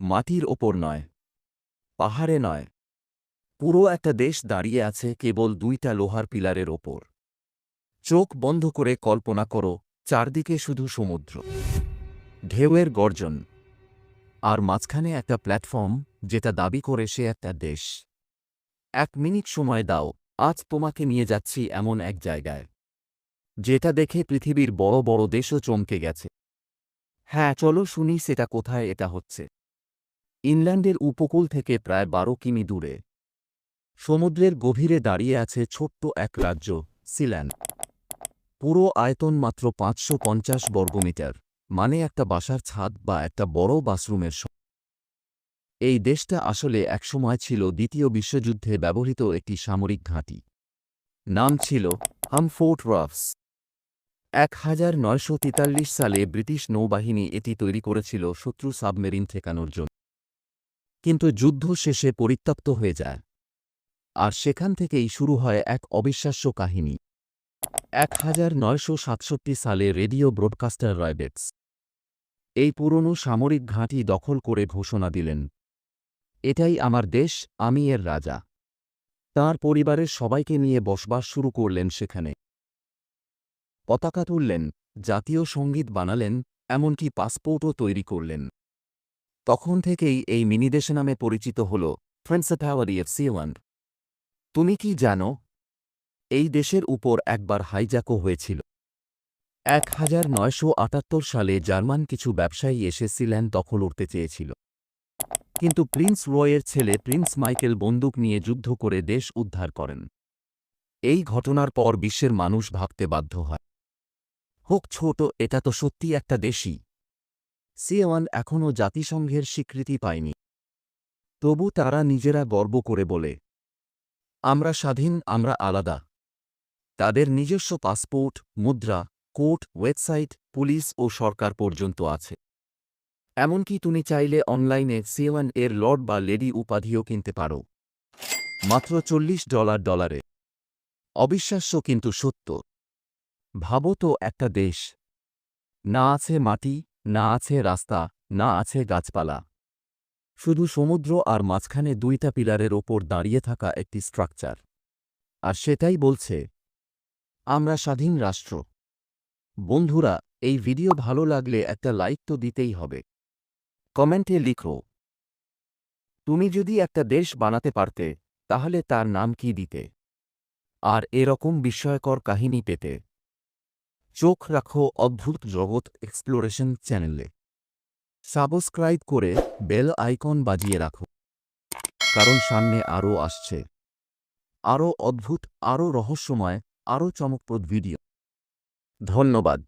মাটির ওপর নয়, পাহাড়ে নয়। পুরো একটা দেশ দাঁড়িয়ে আছে কেবল দুইটা লোহার পিলারের ওপর। চোখ বন্ধ করে কল্পনা করো, চারদিকে শুধু সমুদ্র। ঢেউয়ের গর্জন। আর মাঝখানে একটা প্ল্যাটফর্ম যেটা দাবি করে সে একটা দেশ। এক মিনিট সময় দাও, আজ তোমাকে নিয়ে যাচ্ছি এমন এক জায়গায়। যেটা দেখে পৃথিবীর বড় বড় দেশও চমকে গেছে। হ্যাঁ চলো শুনি সেটা কোথায়, এটা হচ্ছে। ইংল্যান্ডের উপকূল থেকে প্রায় বারো কিমি দূরে। সমুদ্রের গভীরে দাঁড়িয়ে আছে ছোট্ট এক রাজ্য, সিল্যান্ড। পুরো আয়তন মাত্র পাঁচশো পঞ্চাশ বর্গমিটার মানে একটা বাসার ছাদ বা একটা বড় বাথরুমের এই দেশটা আসলে একসময় ছিল দ্বিতীয় বিশ্বযুদ্ধে ব্যবহৃত একটি সামরিক ঘাঁটি। নাম ছিল হামফোর্ট রফস। এক হাজার নয়শো তেতাল্লিশ সালে ব্রিটিশ নৌবাহিনী এটি তৈরি করেছিল শত্রু সাবমেরিন ঠেকানোর জন্য। কিন্তু যুদ্ধ শেষে পরিত্যক্ত হয়ে যায়। আর সেখান থেকেই শুরু হয় এক অবিশ্বাস্য কাহিনী। এক হাজার নয়শো সাতষট্টি সালে রেডিও ব্রডকাস্টার রয়বেটস এই পুরনো সামরিক ঘাঁটি দখল করে ঘোষণা দিলেন, এটাই আমার দেশ, আমি এর রাজা। তাঁর পরিবারের সবাইকে নিয়ে বসবাস শুরু করলেন সেখানে। পতাকা তুললেন, জাতীয় সংগীত বানালেন, এমনকি পাসপোর্টও তৈরি করলেন। তখন থেকেই এই মিনিদেশ নামে পরিচিত হল প্রিন্সিপালিটি অফ সিওয়ান্ড তুমি কি জানো, এই দেশের উপর একবার হাইজ্যাকও হয়েছিল। এক হাজার নয়শো আটাত্তর সালে জার্মান কিছু ব্যবসায়ী এসে সিল্যান্ড দখল উঠতে চেয়েছিল। কিন্তু প্রিন্স রয়ের ছেলে প্রিন্স মাইকেল বন্দুক নিয়ে যুদ্ধ করে দেশ উদ্ধার করেন। এই ঘটনার পর বিশ্বের মানুষ ভাবতে বাধ্য হয়। হোক ছোট, এটা তো সত্যি একটা দেশই। সিওয়ান এখনও জাতিসংঘের স্বীকৃতি পায়নি। তবু তারা নিজেরা গর্ব করে বলে, আমরা স্বাধীন, আমরা আলাদা। তাদের নিজস্ব পাসপোর্ট, মুদ্রা, কোর্ট, ওয়েবসাইট, পুলিশ ও সরকার পর্যন্ত আছে। এমনকি তুমি চাইলে অনলাইনে সিওয়ান এর লর্ড বা লেডি উপাধিও কিনতে পারো। মাত্র চল্লিশ ডলার ডলারে। অবিশ্বাস্য কিন্তু সত্য। ভাবো তো একটা দেশ। না আছে মাটি না আছে রাস্তা, না আছে গাছপালা। শুধু সমুদ্র আর মাঝখানে দুইটা পিলারের ওপর দাঁড়িয়ে থাকা একটি স্ট্রাকচার। আর সেটাই বলছে, আমরা স্বাধীন রাষ্ট্র। বন্ধুরা, এই ভিডিও ভালো লাগলে একটা লাইক তো দিতেই হবে। কমেন্টে লিখো, তুমি যদি একটা দেশ বানাতে পারতে, তাহলে তার নাম কি দিতে? আর এরকম বিস্ময়কর কাহিনী পেতে। চোখ রাখো অদ্ভুত জগৎ এক্সপ্লোরেশন চ্যানেলে সাবস্ক্রাইব করে বেল আইকন বাজিয়ে রাখো। কারণ সামনে আরও আসছে। আরও অদ্ভুত আরও রহস্যময় আরও চমকপ্রদ ভিডিও ধন্যবাদ।